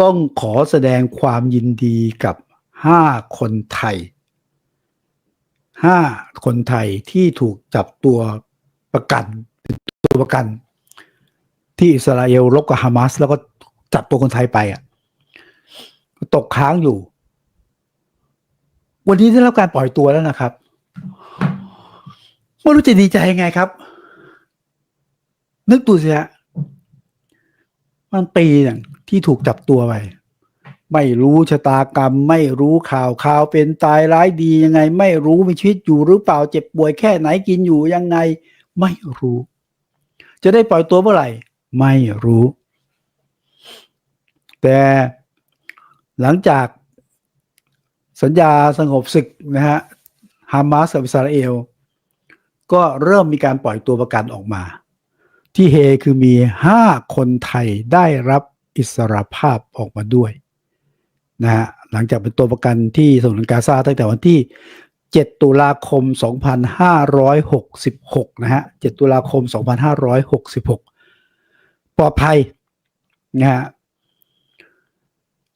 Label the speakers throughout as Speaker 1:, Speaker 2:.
Speaker 1: ต้องขอแสดงความยินดีกับห้าคนไทยห้าคนไทยที่ถูกจับตัวประกันตัวประกัน ที่อิสราเอลรบกับฮามาสแล้วก็จับตัวคนไทยไปอะตกค้างอยู่ วันนี้ได้รับการปล่อยตัวแล้วนะครับไม่รู้จะดีใจยังไงครับ นึกดูสิฮะ มันปีนึ่งที่ถูกจับตัวไปไม่รู้ชะตากรรม ไม่รู้ข่าวข่าวเป็นตายร้ายดียังไง ไม่รู้มีชีวิตอยู่หรือเปล่าเจ็บป่วยแค่ไหนกินอยู่ยังไง ไม่รู้ จะได้ปล่อยตัวเมื่อไหร่ ไม่รู้ แต่หลังจากสัญญาสงบศึกนะฮะฮามาสกับอิสราเอล ก็เริ่มมีการปล่อยตัวประกันออกมา ที่เฮคือมีห้าคนไทยได้รับอิสรภาพออกมาด้วยนะฮะหลังจากเป็นตัวประกันที่สนกาซาตั้งแต่วันที่ 7 ตุลาคม 2566 นะฮะ 7 ตุลาคม 2566 ปลอดภัยนะฮะ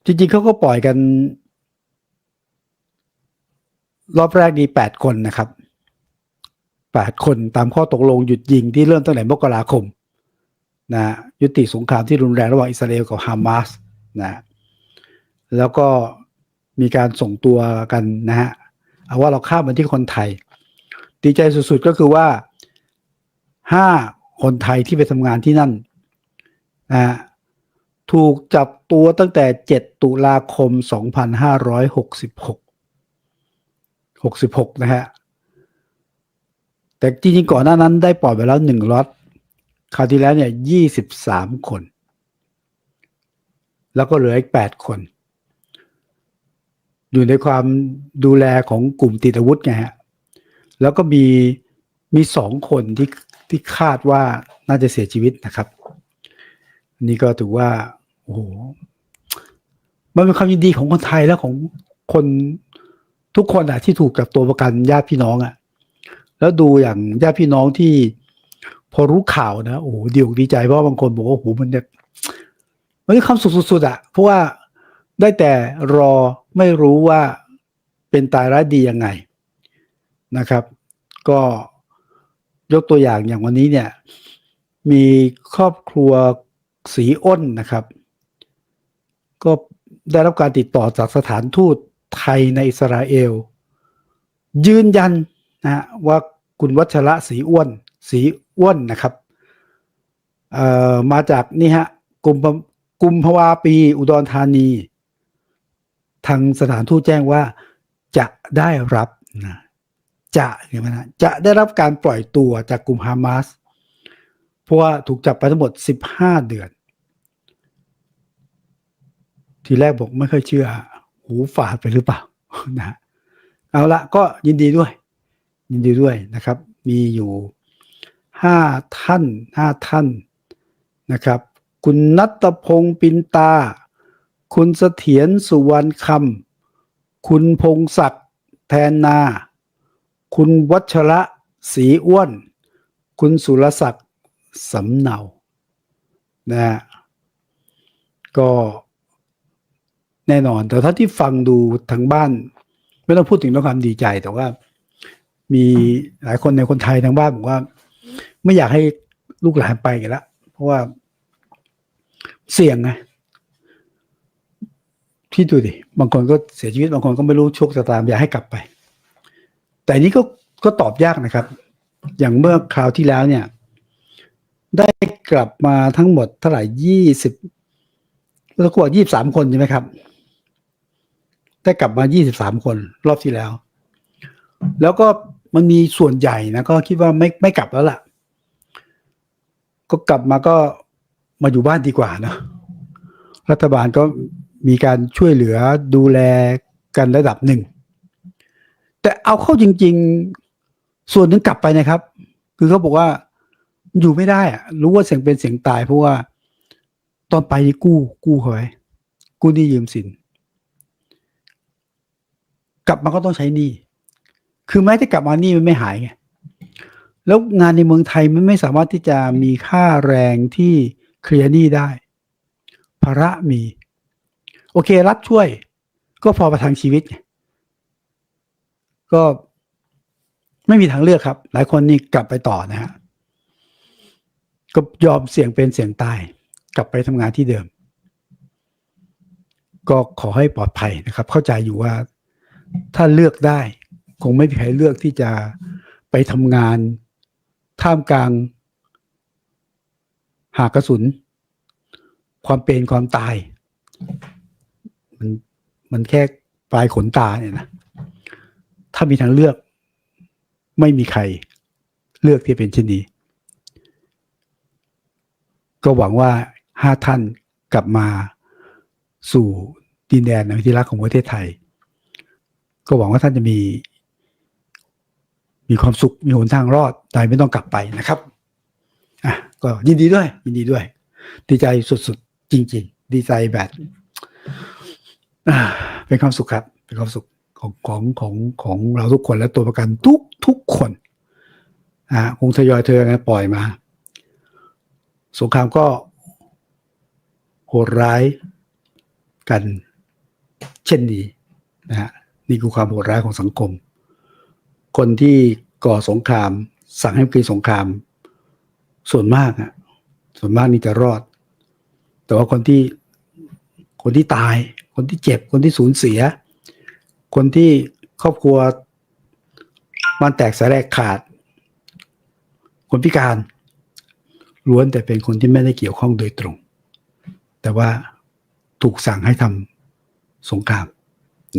Speaker 1: จริงๆเขาก็ปล่อยกัน รอบแรกนี้8คนนะครับ 8 คนตามข้อตกลงหยุดยิงที่เริ่มตั้งแต่มกราคม นะยุติสงครามที่รุนแรงระหว่างอิสราเอลกับฮามาสนะแล้วก็มีการส่งตัวกันนะฮะเอาว่าเราข้ามมาที่คนไทย ดีใจสุดๆก็คือว่าห้าคนไทยที่ไปทำงานที่นั่นนะถูกจับตัวตั้งแต่ 7 ตุลาคม 2566 66 นะฮะ แต่จริงๆก่อนหน้านั้นได้ปล่อยไปแล้วหนึ่งล็อต คราวที่แล้วเนี่ย23คน แล้วก็เหลืออีก8คน อยู่ในความดูแลของกลุ่มติดอาวุธไงฮะ แล้วก็มีมีสองคนที่ที่คาดว่าน่าจะเสียชีวิตนะครับนี่ก็ถือว่าโอ้โหมันเป็นความยินดีของคนไทยและของคนทุกคนอะที่ถูกจับตัวประกันญาติพี่น้องอะแล้วดูอย่างญาติพี่น้องที่ พอรู้ข่าวนะ โอ้โหดีอกดีใจเพราะบางคนบอกว่าโอ้โหมันเนี่ยมันมีความสุขสุดๆอะเพราะว่าได้แต่รอไม่รู้ว่าเป็นตายร้ายดียังไงนะครับ ก็ยกตัวอย่างอย่างวันนี้เนี่ย มีครอบครัวสีอ้นนะครับ ก็ได้รับการติดต่อจากสถานทูตไทยในอิสราเอล ยืนยันนะว่าคุณวัชระสีอ้วน สีอ้วนนะครับเอ่อมาจากนี่ฮะกลุ่มกุมภาวาปีอุดรธานี ทางสถานทูตแจ้งว่าจะได้รับนะจะเห็นไหมนะจะได้รับการปล่อยตัวจากกลุ่มฮามาสเพราะว่าถูกจับไปทั้งหมด 15 เดือน ทีแรกบอกไม่ค่อยเชื่อ หูฝาดไปหรือเปล่านะเอาละก็ยินดีด้วย ยินดีด้วยนะครับ มีอยู่ ห้าท่านห้าท่านนะครับ คุณนัตพงศ์ปินตา คุณเสถียรสุวรรณคำคุณพงศักดิ์แทนนา คุณวัชระศรีอ้วน คุณสุรศักดิ์สำเนานะฮะก็แน่นอน แต่ถ้าที่ฟังดูทางบ้าน ไม่ต้องพูดถึงเรื่องความดีใจแต่ว่า มีหลายคนในคนไทยทางบ้านบอกว่า ไม่อยากให้ลูกหลานไปกันละเพราะว่าเสี่ยงไงที่ดูดิบางคนก็เสียชีวิตบางคนก็ไม่รู้โชคชะตามอยากให้กลับไป แต่นี้ก็ก็ตอบยากนะครับ อย่างเมื่อคราวที่แล้วเนี่ย ได้กลับมาทั้งหมดเท่าไหร่ยี่สิบแล้วก็ยี่บสามคนใช่ไหมครับ ได้กลับมายี่สิบสามคนรอบที่แล้ว แล้วก็ มันมีส่วนใหญ่นะก็คิดว่าไม่ไม่กลับแล้วล่ะ ก็กลับมาก็มาอยู่บ้านดีกว่านะรัฐบาลก็มีการช่วยเหลือดูแลกันระดับหนึ่ง แต่เอาเข้าจริง ๆ ส่วนนึ่งกลับไปนะครับ คือเขาบอกว่าอยู่ไม่ได้อะรู้ว่าเสียงเป็นเสียงตายเพราะว่า ตอนไปกู้กู้เขาไว้กู้นี้ยืมสิน กลับมาก็ต้องใช้นี้ คือแม้จะกลับมาหนี้มันไม่หายไงแล้วงานในเมืองไทยมันไม่สามารถที่จะมีค่าแรงที่เคลียร์หนี้ได้ภาระมี โอเค รัฐช่วย ก็พอประทังชีวิต ก็ไม่มีทางเลือกครับ หลายคนนี่กลับไปต่อนะฮะก็ยอมเสี่ยงเป็นเสี่ยงตาย กลับไปทำงานที่เดิม ก็ขอให้ปลอดภัยนะครับ เข้าใจอยู่ว่าถ้าเลือกได้ คงไม่มีใครเลือกที่จะไปทำงานท่ามกลาง หากกระสุน ความเป็นความตาย มันมันแค่ปลายขนตาเนี่ยนะถ้ามีทางเลือก ไม่มีใครเลือกที่เป็นเช่นนี้ ก็หวังว่าห้าท่านกลับมาสู่ดินแดนในที่รักของประเทศไทย ก็หวังว่าท่านจะมี มีความสุขมีหนทางรอดโดยไม่ต้องกลับไปนะครับอะก็ยินดีด้วย ยินดีด้วย ดีใจสุดๆ จริง ๆ ดีใจแบบอ่าเป็นความสุขครับ เป็นความสุขของของของของเราทุกคนและตัวประกันทุกทุกคนอ่าคงทยอยเธอกันปล่อยมา สงครามก็โหดร้ายกันเช่นนี้นะฮะนี่คือความโหดร้ายของสังคม คนที่ก่อสงคราม สั่งให้เกิดสงคราม ส่วนมากอะส่วนมากนี่จะรอด แต่ว่าคนที่คนที่ตาย คนที่เจ็บ คนที่สูญเสีย คนที่ครอบครัวมันแตกสายแรกขาด คนพิการ ล้วนแต่เป็นคนที่ไม่ได้เกี่ยวข้องโดยตรง แต่ว่าถูกสั่งให้ทำสงคราม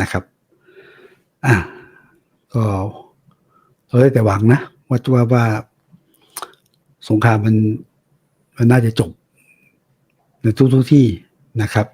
Speaker 1: นะครับ อะก็ เราได้แต่หวังนะว่าว่าว่าสงครามมันมันน่าจะจบในทุกทุกที่นะครับ